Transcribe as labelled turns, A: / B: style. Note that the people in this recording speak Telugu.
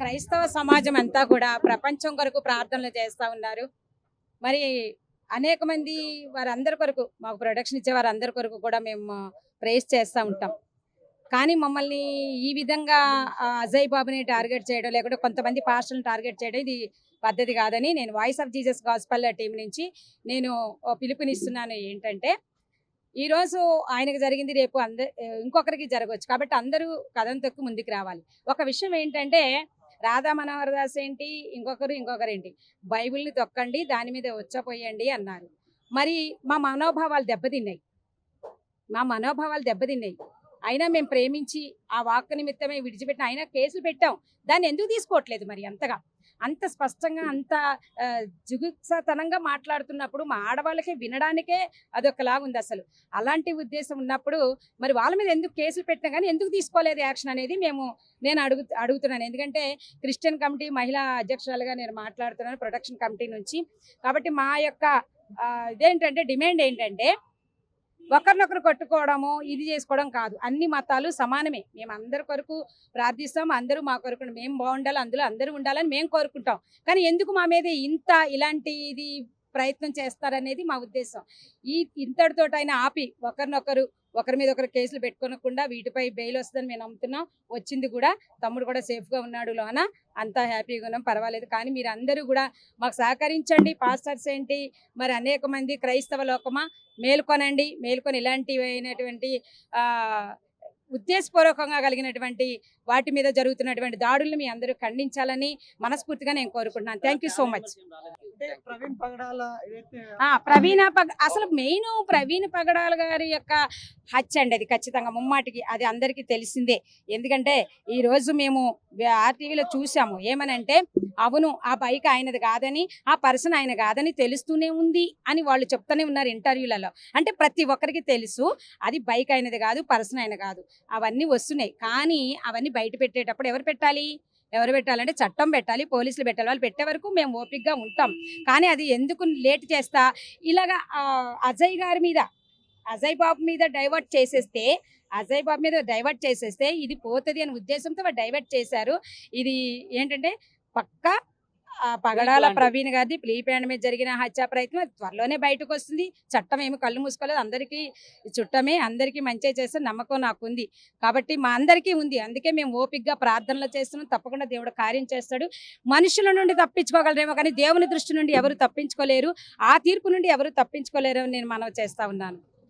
A: క్రైస్తవ సమాజం అంతా కూడా ప్రపంచం కొరకు ప్రార్థనలు చేస్తూ ఉన్నారు. మరి అనేక మంది వారందరి కొరకు మాకు ప్రొడక్షన్ ఇచ్చే వారందరి కొరకు కూడా మేము ప్రేస్ చేస్తూ ఉంటాం. కానీ మమ్మల్ని ఈ విధంగా అజయ్ బాబుని టార్గెట్ చేయడం లేకుంటే కొంతమంది పాస్టర్ని టార్గెట్ చేయడం ఇది పద్ధతి కాదని నేను voice of Jesus gospel team నుంచి నేను పిలుపునిస్తున్నాను ఏంటంటే ఈరోజు ఆయనకు జరిగింది రేపు అంద ఇంకొకరికి జరగవచ్చు. కాబట్టి అందరూ కథం తొక్కు ముందుకు రావాలి. ఒక విషయం ఏంటంటే రాధా మనోహర్ దాస్ ఏంటి? ఇంకొకరు ఇంకొకరు ఏంటి బైబిల్ని తొక్కండి దాని మీద వచ్చపోయండి అన్నారు. మరి మా మనోభావాలు దెబ్బతిన్నాయి. మా మనోభావాలు దెబ్బతిన్నాయి. అయినా మేము ప్రేమించి ఆ వాక్ నిమిత్తమే విడిచిపెట్టిన అయినా కేసులు పెట్టాం. దాన్ని ఎందుకు తీసుకోవట్లేదు మరి అంతగా? అంత స్పష్టంగా అంత జుగుప్సతనంగా మాట్లాడుతున్నప్పుడు మా ఆడవాళ్ళకి వినడానికే అదొకలాగుంది అసలు. అలాంటి ఉద్దేశం ఉన్నప్పుడు మరి వాళ్ళ మీద ఎందుకు కేసులు పెట్టినా కానీ ఎందుకు తీసుకోలేదు యాక్షన్ అనేది మేము నేను అడుగు అడుగుతున్నాను. ఎందుకంటే క్రిస్టియన్ కమిటీ మహిళా అధ్యక్షురాలుగా నేను మాట్లాడుతున్నాను ప్రొటెక్షన్ కమిటీ నుంచి. కాబట్టి మా యొక్క ఇదేంటంటే డిమాండ్ ఏంటంటే ఒకరినొకరు కొట్టుకోవడము ఇది చేసుకోవడం కాదు. అన్ని మతాలు సమానమే. మేము అందరి కొరకు ప్రార్థిస్తాం అందరూ మా కొరకు మేము బాగుండాలి అందులో అందరూ ఉండాలని మేము కోరుకుంటాం. కానీ ఎందుకు మా మీద ఇంత ఇలాంటి ఇది ప్రయత్నం చేస్తారనేది మా ఉద్దేశం. ఈ ఇంతటితోటైనా ఆపి ఒకరినొకరు ఒకరి మీద ఒకరు కేసులు పెట్టుకోనకుండా వీటిపై బెయిల్ వస్తుందని మేము నమ్ముతున్నాం. వచ్చింది కూడా తమ్ముడు కూడా సేఫ్గా ఉన్నాడు లోన. అంతా హ్యాపీగా ఉన్నాం. పర్వాలేదు. కానీ మీరు అందరూ కూడా మాకు సహకరించండి. పాస్టర్స్ ఏంటి? మరి అనేక మంది క్రైస్తవ లోకమా? మేల్కొనండి. మేల్కొని ఇలాంటివి అయినటువంటి ఉద్దేశపూర్వకంగా కలిగినటువంటి వాటి మీద జరుగుతున్నటువంటి దాడులను మీ అందరూ ఖండించాలని మనస్ఫూర్తిగా నేను కోరుకుంటున్నాను. Thank you so much
B: Praveen
A: పగ అసలు మెయిన్ ప్రవీణ్ పగడాల గారి యొక్క హత్య అండి అది ఖచ్చితంగా ముమ్మాటికి అది అందరికీ తెలిసిందే. ఎందుకంటే ఈ రోజు మేము ఆర్టీవీలో చూసాము ఏమనంటే అవును ఆ బైక్ ఆయనది కాదని ఆ పర్సన్ ఆయన కాదని తెలుస్తూనే ఉంది అని వాళ్ళు చెప్తూనే ఉన్నారు ఇంటర్వ్యూలలో. అంటే ప్రతి ఒక్కరికి తెలుసు అది బైక్ అయినది కాదు పర్సన్ అయిన కాదు. అవన్నీ వస్తున్నాయి. కానీ అవన్నీ బయట పెట్టేటప్పుడు ఎవరు పెట్టాలి? ఎవరు పెట్టాలంటే చట్టం పెట్టాలి పోలీసులు పెట్టాలి. వాళ్ళు పెట్టే వరకు మేము ఓపిక్గా ఉంటాం. కానీ అది ఎందుకు లేట్ చేస్తా? ఇలాగా అజయ్ గారి మీద అజయ్ బాబు మీద డైవర్ట్ చేసేస్తే అజయ్ బాబు మీద డైవర్ట్ చేసేస్తే ఇది పోతుంది అనే ఉద్దేశంతో వాళ్ళు డైవర్ట్ చేశారు. ఇది ఏంటంటే పక్కా పగడాల ప్రవీణ్ గారిది ప్లీ ప్యాండ్ మీద జరిగిన హత్యా ప్రయత్నం. అది త్వరలోనే బయటకు వస్తుంది చట్టం ఏమి కళ్ళు మూసుకోలేదు. అందరికీ చుట్టమే అందరికీ మంచి చేస్తే నమ్మకం నాకు ఉంది కాబట్టి మా అందరికీ ఉంది. అందుకే మేము ఓపికగా ప్రార్థనలు చేస్తున్నాం. తప్పకుండా దేవుడు కార్యం చేస్తాడు. మనుషుల నుండి తప్పించుకోగలరేమో కానీ దేవుని దృష్టి నుండి ఎవరు తప్పించుకోలేరు. ఆ తీర్పు నుండి ఎవరు తప్పించుకోలేరు నేను మనవి చేస్తా ఉన్నాను.